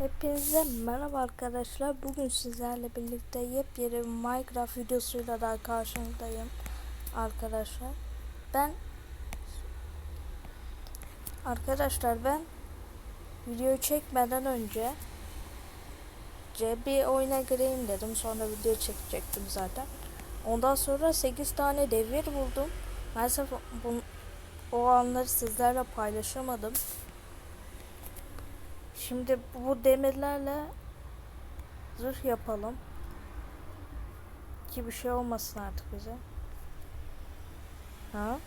Hepinize merhaba arkadaşlar. Bugün sizlerle birlikte yepyeni bir Minecraft videosuyla daha karşınızdayım arkadaşlar. Ben arkadaşlar ben videoyu çekmeden önce bir oyuna gireyim dedim. Sonra video çekecektim zaten. Ondan sonra 8 tane devir buldum. Maalesef bu, o anları sizlerle paylaşamadım. Şimdi bu demirlerle zırh yapalım. Ki bir şey olmasın artık bize. Ha?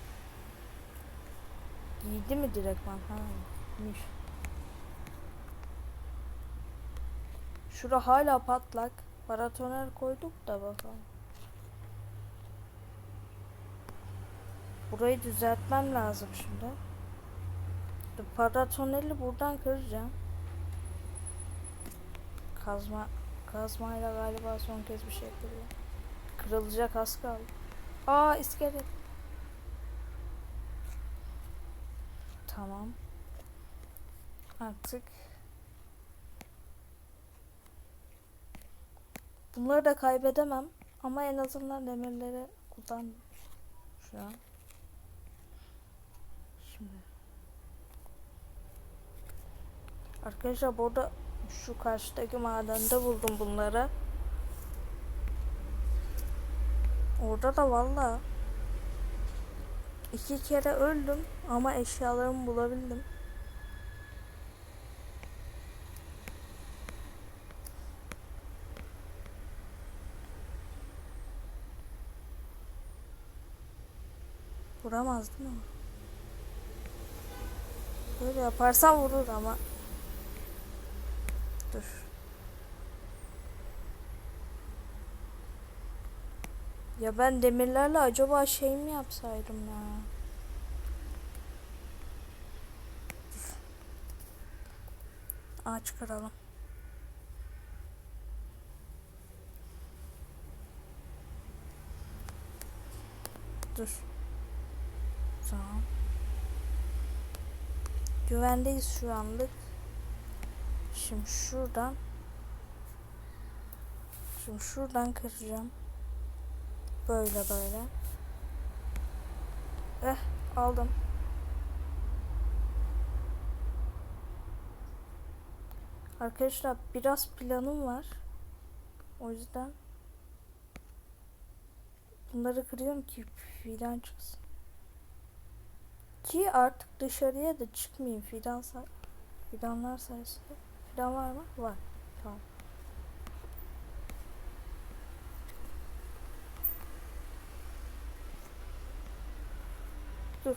Giydi mi direktman? Ha. Miş. Şura hala patlak. Paratoner koyduk da bakalım. Burayı düzeltmem lazım şimdi. Paratoneli buradan kıracağım. Kazma kazmayla galiba son kez bir şey kırıyor. Kırılacak az kaldı. Aa iskelet. Tamam. Artık bunları da kaybedemem ama en azından demirleri kullan şu an. Şimdi Arkadaşlar burada şu karşıdaki madende buldum bunları. Orada da valla iki kere öldüm ama eşyalarımı bulabildim. Vuramaz değil? Böyle yaparsam vurur ama. Dur. Ya ben demirlerle acaba şey mi yapsaydım ya? Ağaç kıralım. Dur. Tamam. Güvendeyiz şu anlık. Şimdi şuradan Şimdi şuradan kıracağım. Böyle böyle. Eh aldım. Arkadaşlar biraz planım var. O yüzden bunları kırıyorum ki fidan çıksın. Ki artık dışarıya da çıkmayayım fidan say fidanlar sayesinde. Fidan var mı? Var. Tamam. Dur.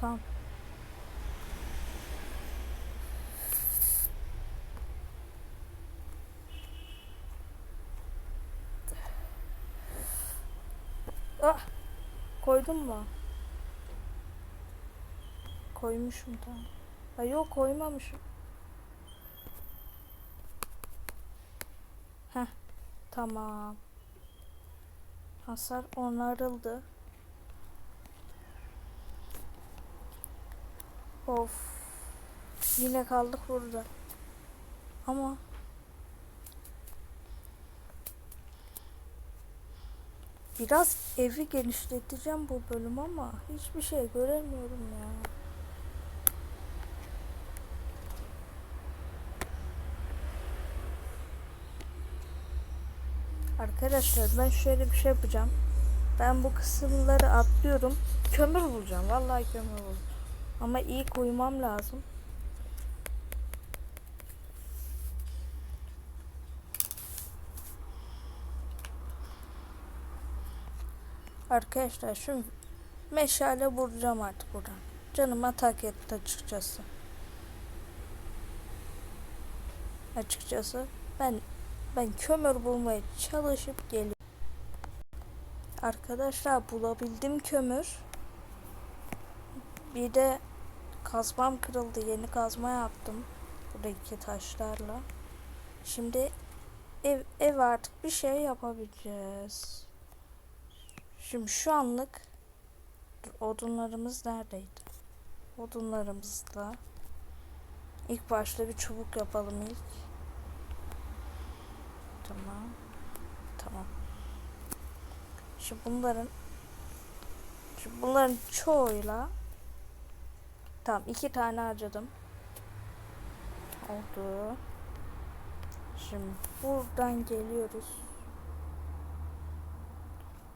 Tamam. Ah! Koydun mu? Koymuşum tamam. Ha yok koymamışım. Heh. Tamam. Hasar onarıldı. Of. Yine kaldık burada. Ama biraz evi genişleteceğim bu bölüm ama hiçbir şey göremiyorum ya. Arkadaşlar ben şöyle bir şey yapacağım. Ben bu kısımları atlıyorum. Kömür bulacağım. Vallahi kömür bulacağım. Ama iyi koymam lazım. Arkadaşlar şu meşale vuracağım artık buradan. Canıma tak etti açıkçası. Açıkçası ben ben kömür bulmaya çalışıp geliyorum. Arkadaşlar bulabildim kömür. Bir de kazmam kırıldı. Yeni kazma yaptım. Buradaki taşlarla. Şimdi ev, ev artık bir şey yapabileceğiz. Şimdi şu anlık odunlarımız neredeydi? odunlarımızla. İlk başta bir çubuk yapalım ilk. Tamam. Tamam. Şimdi bunların Şimdi bunların çoğuyla Tamam iki tane harcadım. Oldu. Şimdi buradan geliyoruz.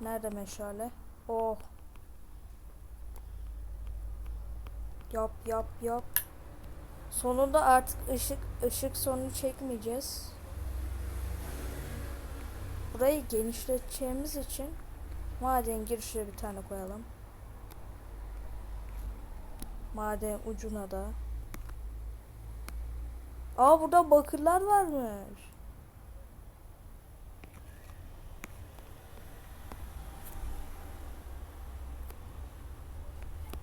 Nerede meşale? Oh. Yap yap yap. Sonunda artık ışık ışık sorunu çekmeyeceğiz. Burayı genişleteceğimiz için maden girişine bir tane koyalım. Maden ucuna da. Aa burada bakırlar varmış.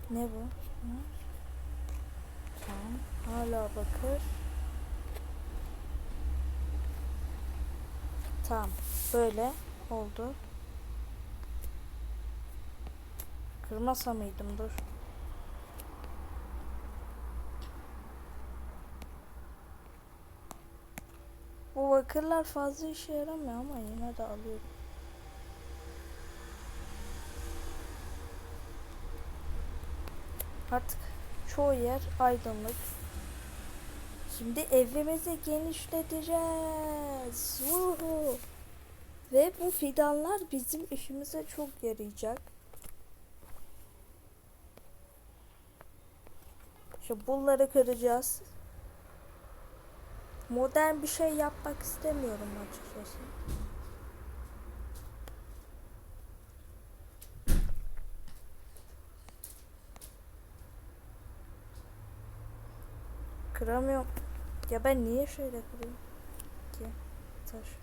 Ne bu? Hı? Tamam. Hala bakır. Tamam. Böyle oldu. Kırmasa mıydım? Dur. Bu bakırlar fazla işe yaramıyor ama yine de alıyorum. Artık çoğu yer aydınlık. Şimdi evimizi genişleteceğiz. Vuhu. Ve bu fidanlar bizim işimize çok yarayacak. Şu bunları kıracağız. Modern bir şey yapmak istemiyorum açıkçası. Kıramıyorum. Ya ben niye şöyle kırayım ki taşı?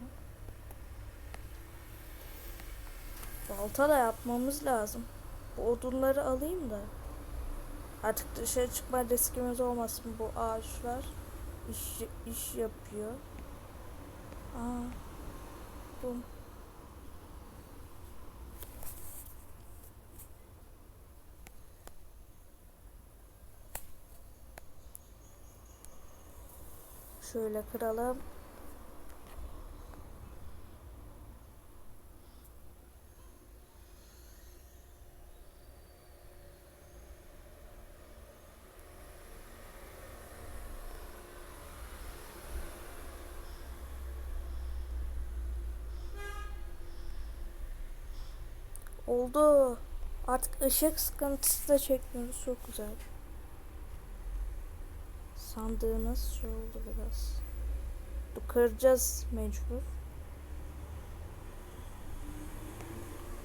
Balta da yapmamız lazım. Bu odunları alayım da. Artık dışarı çıkma riskimiz olmasın bu ağaçlar. iş, iş yapıyor. Aa. Bu. Şöyle kıralım. Oldu. Artık ışık sıkıntısı da çekmiyoruz. Çok güzel. Sandığımız şey oldu biraz. Kıracağız mecbur.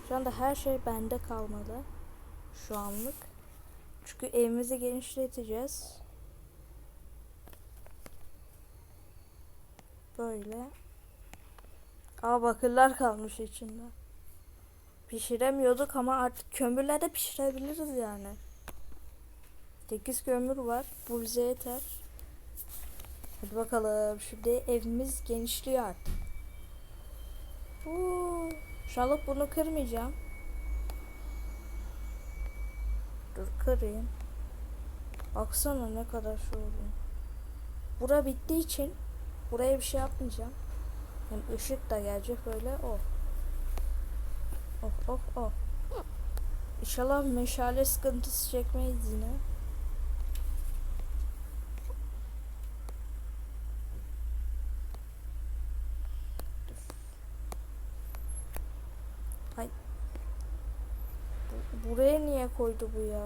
Şu anda her şey bende kalmalı. Şu anlık. Çünkü evimizi genişleteceğiz. Böyle. Aa bakırlar kalmış içinde. Pişiremiyorduk ama artık kömürle de pişirebiliriz yani. 8 kömür var. Bu bize yeter. Hadi bakalım. Şimdi evimiz genişliyor artık. Uuu. İnşallah bunu kırmayacağım. Dur kırayım. Baksana ne kadar şey. Bura bittiği için buraya bir şey yapmayacağım. Hem ışık da gelecek böyle o. Oh oh oh. İnşallah meşale sıkıntısı çekmeyiz yine. Ay. Bu- buraya niye koydu bu ya?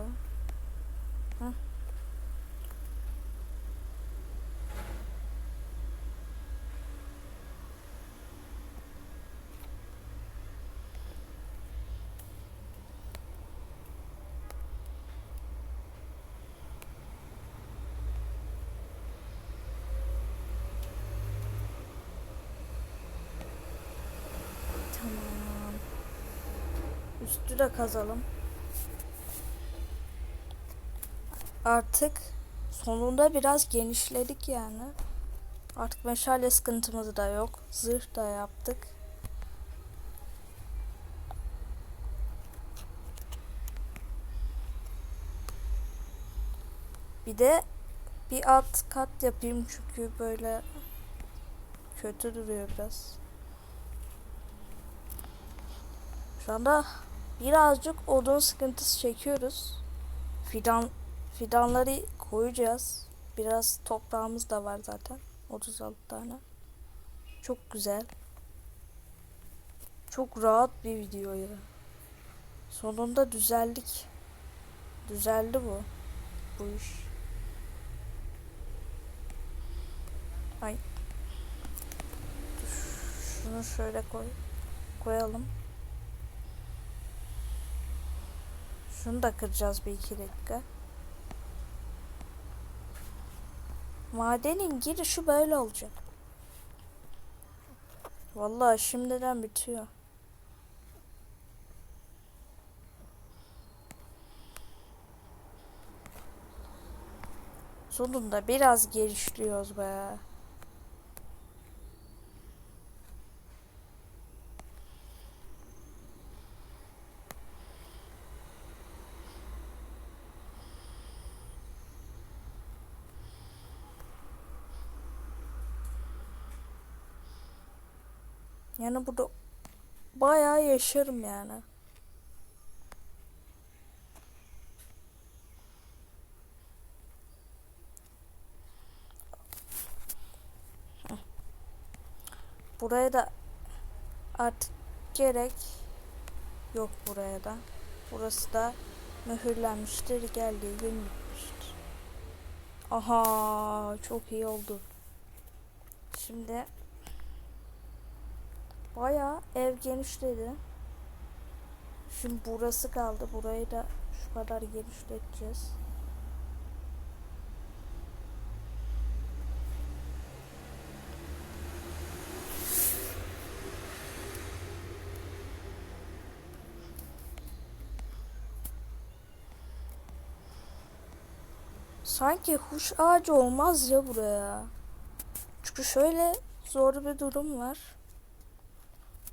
Tamam. Üstü de kazalım. Artık sonunda biraz genişledik yani. Artık meşale sıkıntımız da yok. Zırh da yaptık. Bir de bir alt kat yapayım çünkü böyle kötü duruyor biraz. Şu anda birazcık odun sıkıntısı çekiyoruz. Fidan fidanları koyacağız. Biraz toprağımız da var zaten. 36 tane. Çok güzel. Çok rahat bir video ya. Sonunda düzeldik. Düzeldi bu. Bu iş. Ay. Şunu şöyle koy. Koyalım. Şunu da kıracağız bir iki dakika. Madenin girişi böyle olacak. Vallahi şimdiden bitiyor. Sonunda biraz geliştiriyoruz be. Yani burada bayağı yaşarım yani. Buraya da artık gerek yok buraya da. Burası da mühürlenmiştir. Geldiği gün bitmiştir. Aha çok iyi oldu. Şimdi Bayağı ev genişledi. Şimdi burası kaldı. Burayı da şu kadar genişleteceğiz. Sanki huş ağacı olmaz ya buraya. Çünkü şöyle zor bir durum var.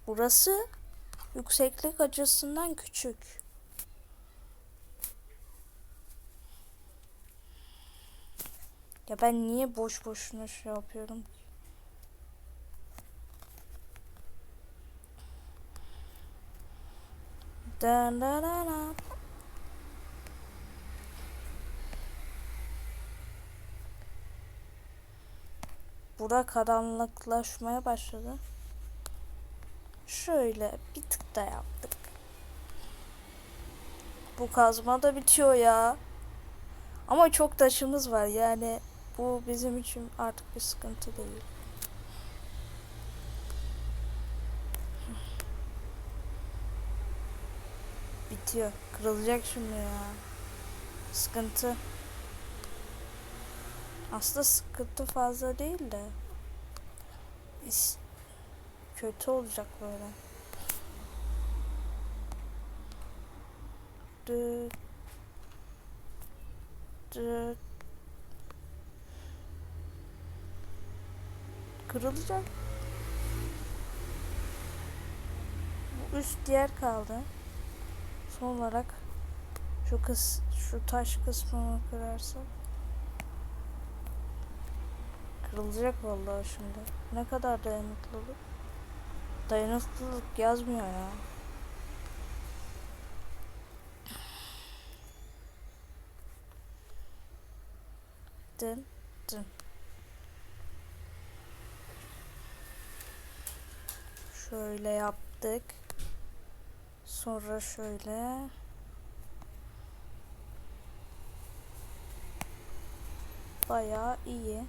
Burası yükseklik açısından küçük. Ya ben niye boş boşuna şey yapıyorum ki? Da da da da. Bura karanlıklaşmaya başladı. Şöyle bir tık da yaptık. Bu kazma da bitiyor ya. Ama çok taşımız var yani bu bizim için artık bir sıkıntı değil. Bitiyor. Kırılacak şimdi ya. Sıkıntı. Aslında sıkıntı fazla değil de. İs- kötü olacak böyle. Dıt. Dıt. Kırılacak. Bu üst diğer kaldı. Son olarak şu kız şu taş kısmını kırarsak kırılacak vallahi şimdi. Ne kadar dayanıklı olur? Dayanıklılık yazmıyor ya. Dın dın. Şöyle yaptık. Sonra şöyle. Bayağı iyi.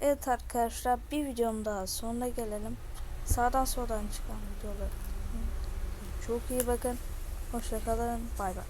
Evet arkadaşlar bir videom daha sonuna gelelim. Sağdan soldan çıkan videolar. Çok iyi bakın. Hoşçakalın. Bay bay.